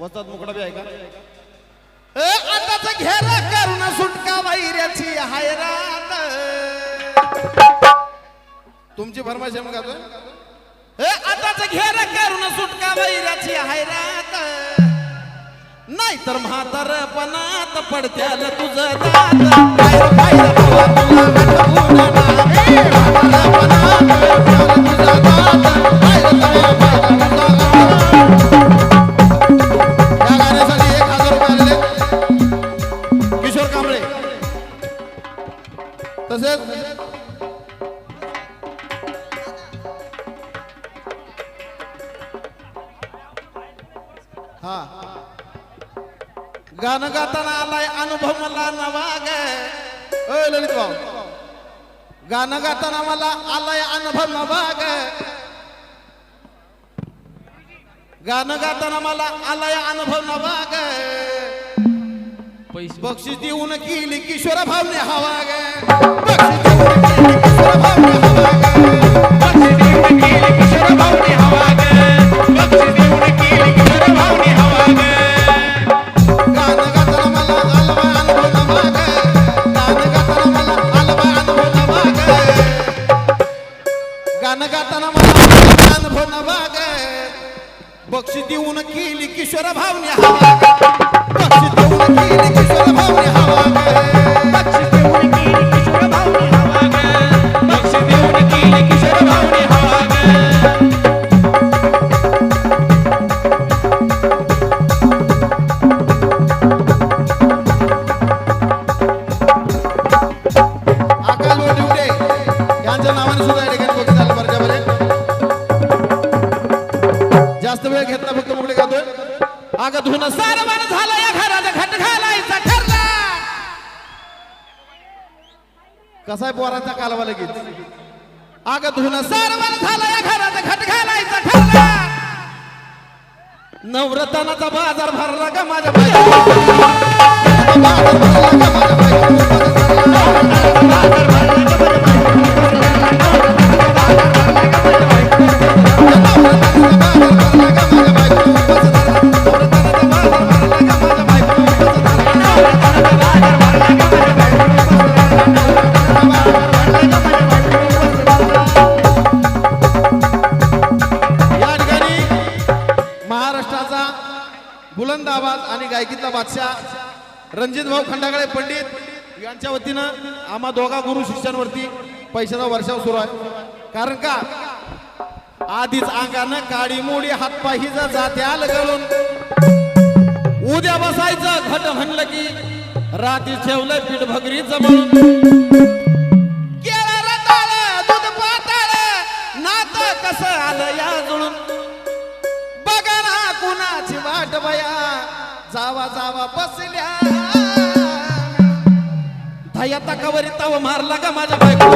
वस्तात मुकडा बी आहे का? ए, आताच घेर करून सुटका वैऱ्याची हैरात तुमची फरमाईश आहे मग आता ए आताच घेर करून सुटका वैऱ्याची हैरात नाहीतर म्हातारपणात पडत्याल तुझं दात. बाहेर तुला अनुभव नवा ग गाणं गाताना मला आलाय अनुभव नवा ग पैसे. बक्षीस देऊन केली किशोर भावने हवा ग. बक्षीस देऊन केली किशोर भावने हवा ग. बक्षी देऊन केली किशोर भावने हवा आग धुन सारवान झालं या घरात घट घालायचा ठरला. कसा आहे पोरांचा कालवा लगेच? आग धुन सारवान झालं या घरात घट घालायचा ठरला. नवरत्नाचा बाजार भरला का माझ्या बाजार बुलंद आवाज आणि गायकीतला बादशाह रणजित भाऊ खंडागळे पंडित यांच्या वतीनं आम्हा दोघा गुरु शिष्यांवरती पैशाचा वर्षाव सुरू आहे. कारण का? आधीच अंगानं काळी मोडी हातपाही जात्याल घालून उद्या बसायचं घट म्हणलं की रात्री ठेवलं पीठ भगरीचं म्हणून केळं दूध पाताळं, नातं कसं आलं या जुळून. कुणाची जावा जावा बसल्या. धया तकावरी तव मारला का माझ्या बायको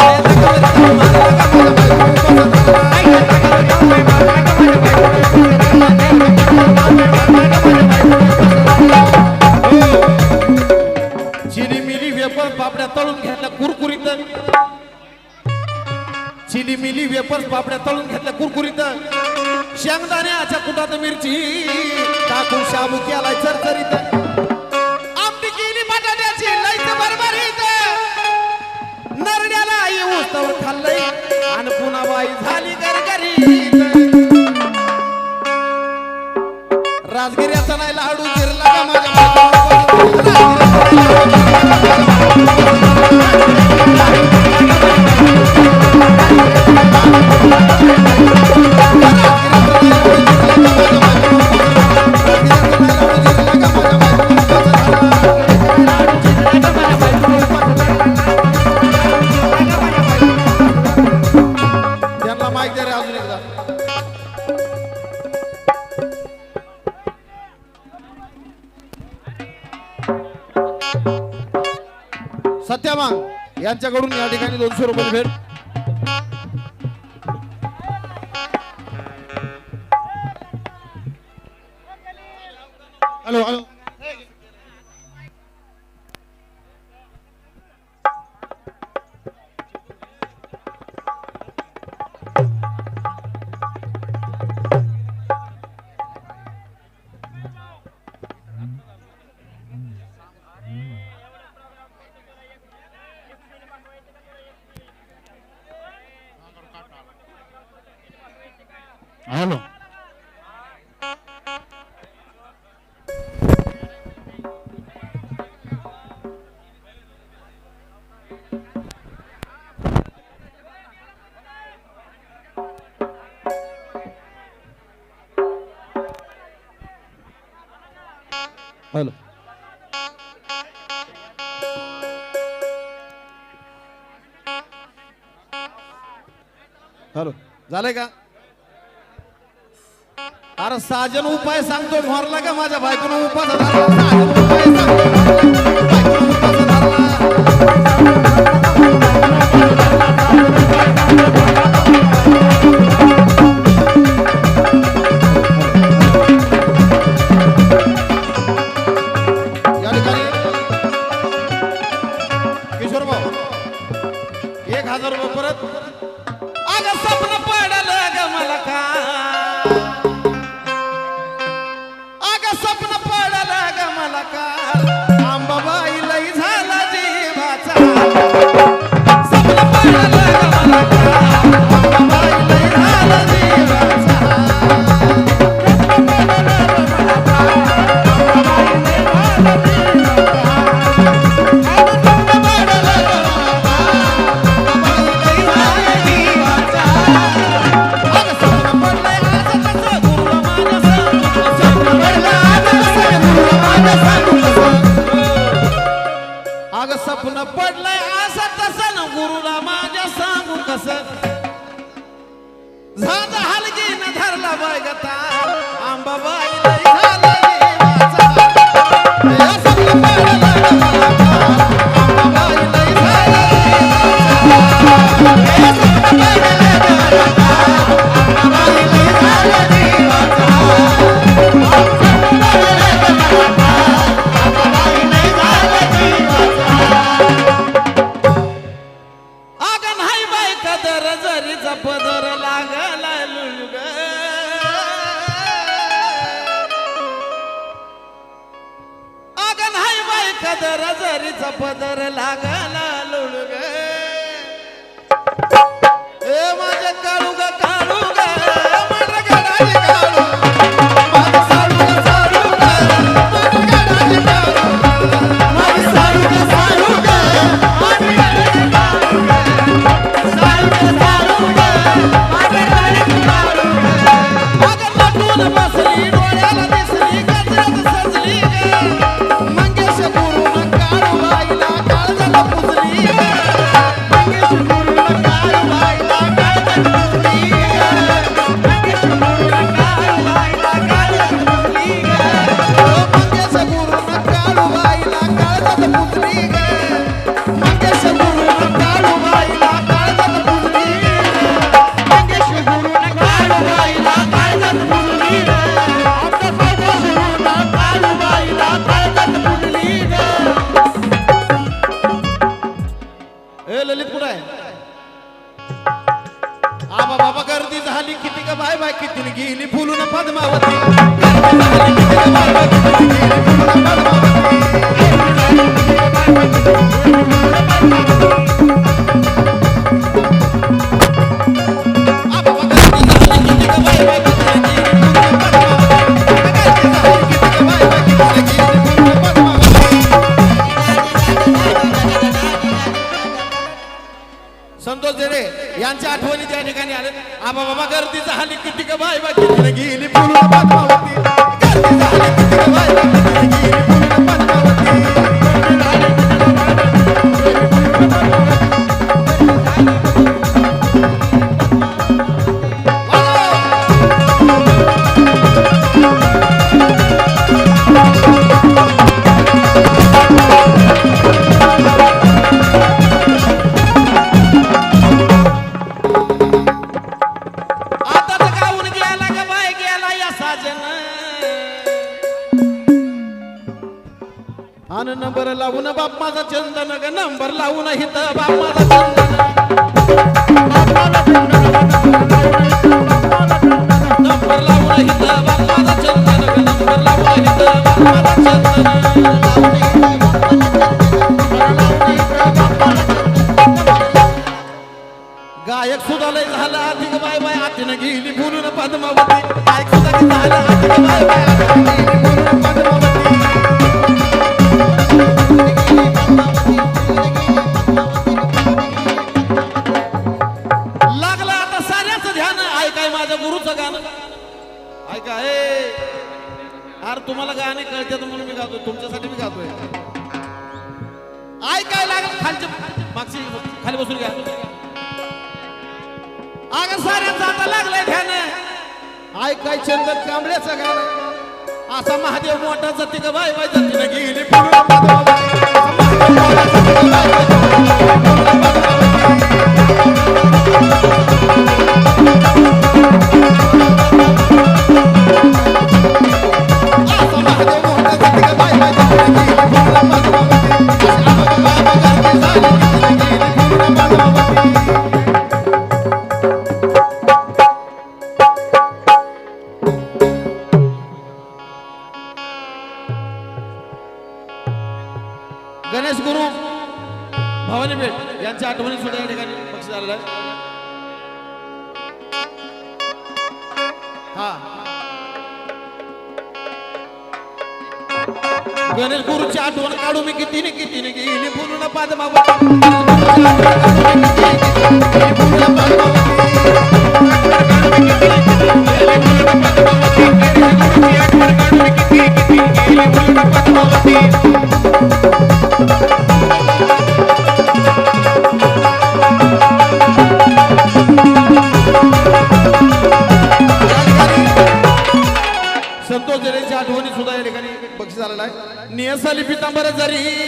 धया तकावरी तव मारला का चिली मिली वेपर पापड्या तळून घेतल्या कुरकुरीत. चिली मिली वेपर्स पापड्या तळून घेतल्या कुरकुरीत. शेंगदाण्याच्या कुटात मिरची. टाकून शाबू केलाय चरचरीत. आमटी केली बटाट्याची लईच बरबरीत नरड्याला आई तवर खाल्लंय. आणि पुन्हा बाई झाली गरगरीत राजगिऱ्याचा नाही लाडू गिरला का माझ्या सत्यामांग यांच्याकडून या ठिकाणी दोनशे रुपये भेट. हॅलो. हॅलो. झालंय का? अरे साजन उपाय सांगतो भरला का माझ्या बायकोनं? उपाय गुरुला माझ्या सांगू कस? झालं हलगी न धरला बाय गता. आंबाबाई गेली फुलून पद्मावती. आलं. आबा बाबा गर्दी झाली किती का बाकी गेली पूर्ण गर्दी झाली किती का बाय नंबर लावून नंबर लावून नंबर लावून गायक सुद्धा लय झाला बाय बाय आतीनं गेली बोलून पद्मावती गायक सुद्धा झाला आधी बाय बाय आतीनं गेली तुमच्यासाठी मी लागल. खालची मागची खाली बसून घ्या. अगं साऱ्यांचा आता लागलंय ध्यान. ऐकाय चंद कांबळ्याचं गाणं. असा महादेव मोठा जाती का बाय बाय जाती ना गेली पुढं गणेश गुरुची आठवण काढू मी किती ने किती ने गेली बोलून पाद मागू संतोष आहे नियसाली पितांबर जरी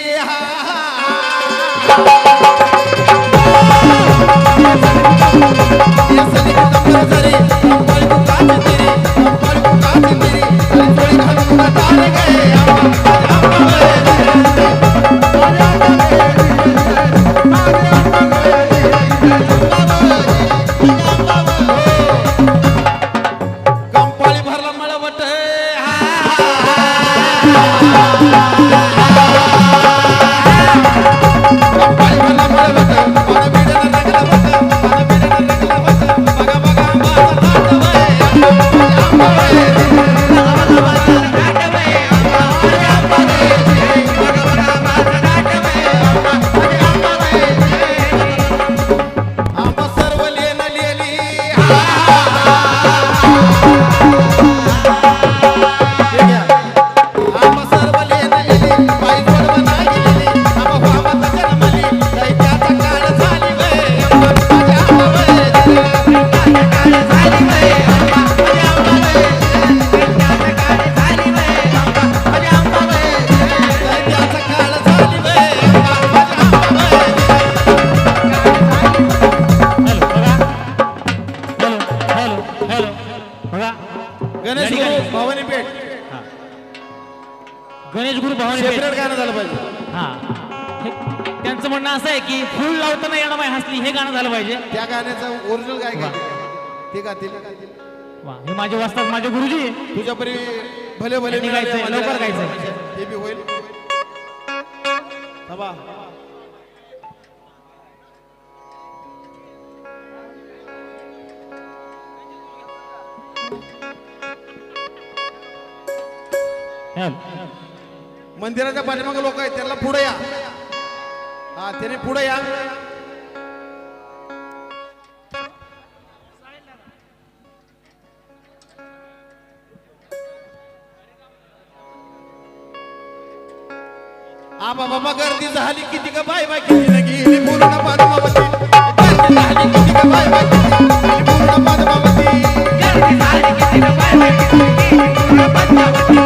गाणं झालं पाहिजे. हा. हे- त्यांचं म्हणणं असं आहे की फुल लावताना येणं माय हसली हे गाणं झालं पाहिजे. त्या गाण्याचं ओरिजिनल काय काय ते गातील. वा. हे माझे वाचतात माझे गुरुजी. तुझ्या परी भले भले मिळाले, गायचंय, लवकर गायचंय. भाषण. ते बी होईल. थांबा. हॅलो. मंदिराच्या पाठीमागे लोक आहेत त्याला पुढे या. हा त्याने पुढे या. आबा बाबा गर्दी झाली किती का बाय बाय केली ना गेली पूर्ण पद्मावती गर्दी झाली किती का बाय बाय केली पूर्ण पद्मावती गर्दी झाली किती का बाय बाय केली पूर्ण पद्मावती